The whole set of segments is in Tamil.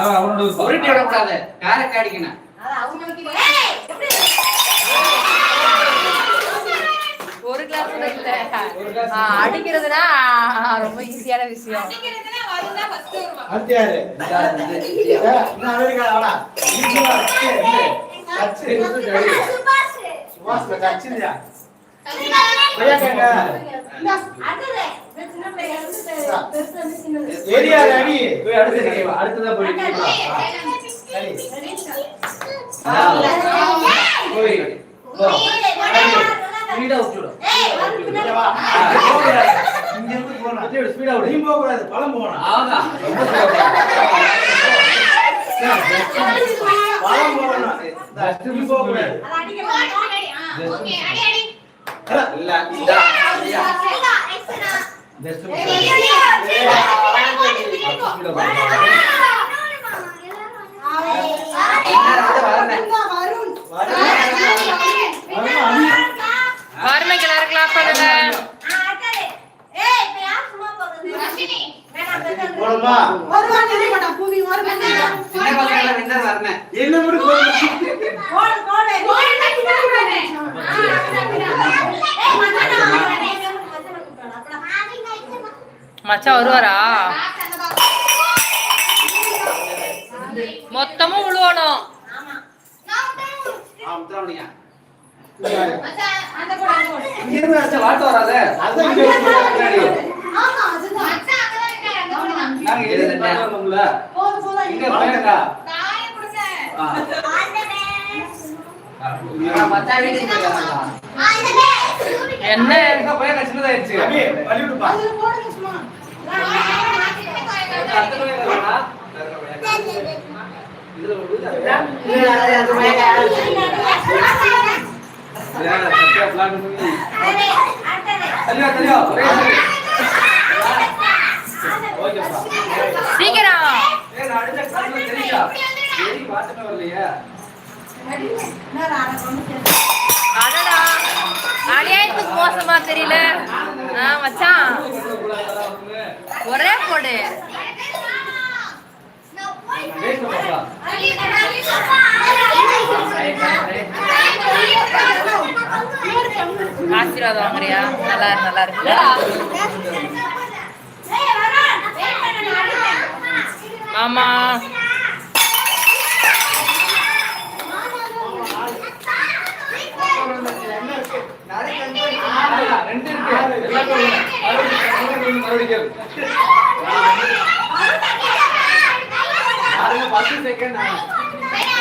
அவன் அவனோட விருப்பம். உருட்டி விடக்கூடாது. காரக்கு அடிக்கணும் ஒரு கிளாஸ் கூட இல்ல. ஆ, அடிக்கிறதுனா ரொம்ப ஈஸியான விஷயம். அடுத்து ஏரியால அடி. போய் அடுத்து. அடுத்ததா போய் நீ வா. அடி. போய். ஸ்பீடா விட்டுடும் இங்க இருந்து போகணும். ஸ்பீடா விடு. நீ போகக்கூடாது. பழம் போகணும். ஆமா பழம் போகணும். இந்த நீ போகக்கூடாது. இல்ல. வறுமைக்கு எல்லாரும் கிளாப் பண்ணுங்க என்ன மச்சான் வருவாரா? மொத்தமும் விழுவணும் ஆ. முத்துராமலிங்க என்ன போயிருக்கா சின்னதாயிருச்சு. சீக்கிரம் அடடா. அநியாயத்துக்கு மோசமா தெரியல. ஆ மச்சான். ஒரே போடு. ஆசீர்வாதம் வாங்குறியா? நல்லா இருக்கு நல்லா இருக்கு ஆமா ஆ, ரெண்டு இருக்கு. எல்லாரும் மறுபடியும் மறுபடியும் பாருங்க, பத்து second ஆ. பத்து second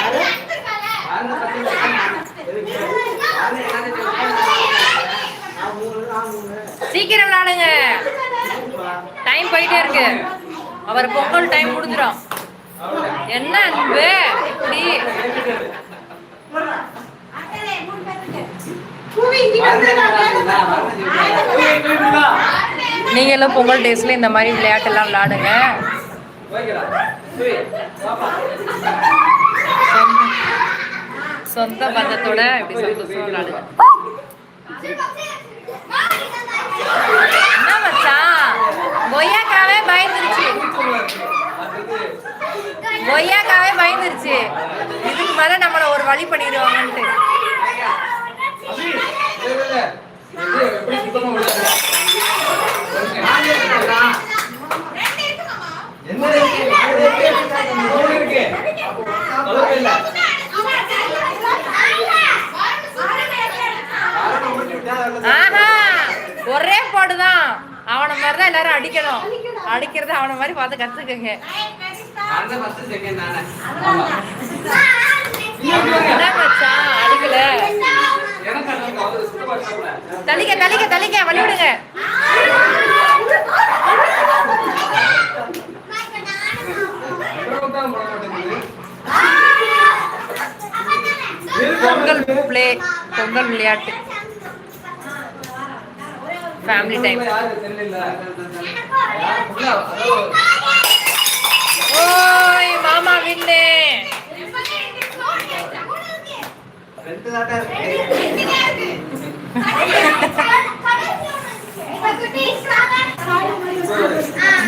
சீக்கிரம் விளாடுங்க. டைம் போயிட்டே இருக்கு. அவர் பொங்கல் டைம் முடிஞ்சிடும் என்ன அன்பு? இப்படி எல்லாம் பொங்கல் டேஸ்ல இந்த மாதிரி விளையாட்டெல்லாம் விளையாடுங்க. சொந்த பந்தத்தோட இப்படி சந்தோஷமா விளையாடுங்க என்ன மச்சான் கொய்யாக்காவே பயந்துருச்சு கொய்யாக்காவே பயந்துருச்சு இதுக்கு மேல நம்மள ஒரு வழி பண்ணிடுவாங்கன்ட்டு ஆஹா ஒரே போடுதான் அவன மாதிரி தான் எல்லாரும் அடிக்கணும். அடிக்கிறது அவன மாதிரி பார்த்து கத்துக்கங்க. அடிக்கல. தள்ளிக்க தள்ளிக்க தள்ளிக்க வழி விடுங்க. பொங்கல் பிளே பொங்கல் விளையாட்டு. ஃபேமிலி டைம் ஓய் மாமா வின்னு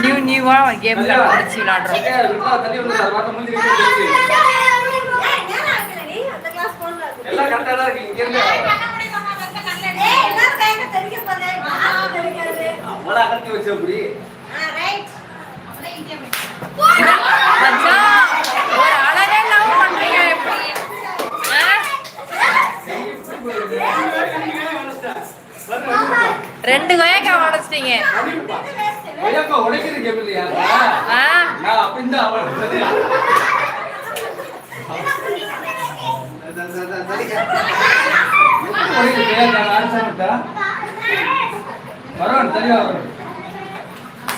நியூ நியூ மெதுவா கேம் முடிச்சு விளையாடுறோம். எல்லாம் கரெக்டா தான் இருக்கு இங்க இருந்து பண்றீங்க எப்படி ஆ? ரெண்டு கொயக்கா உடச்சிட்டீங்க. உடைக்கிறது நான் அப்படின்னு வரும் தனியா வரும்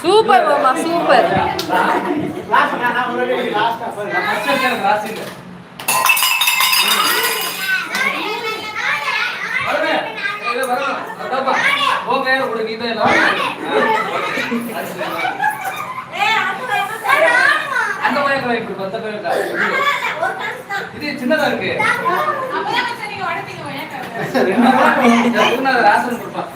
சூப்பர் மாமா சூப்பர். அந்த வயசுல இப்படி பத்த பேர் இது சின்னதா இருக்கு. ராசன் கொடுப்பான்.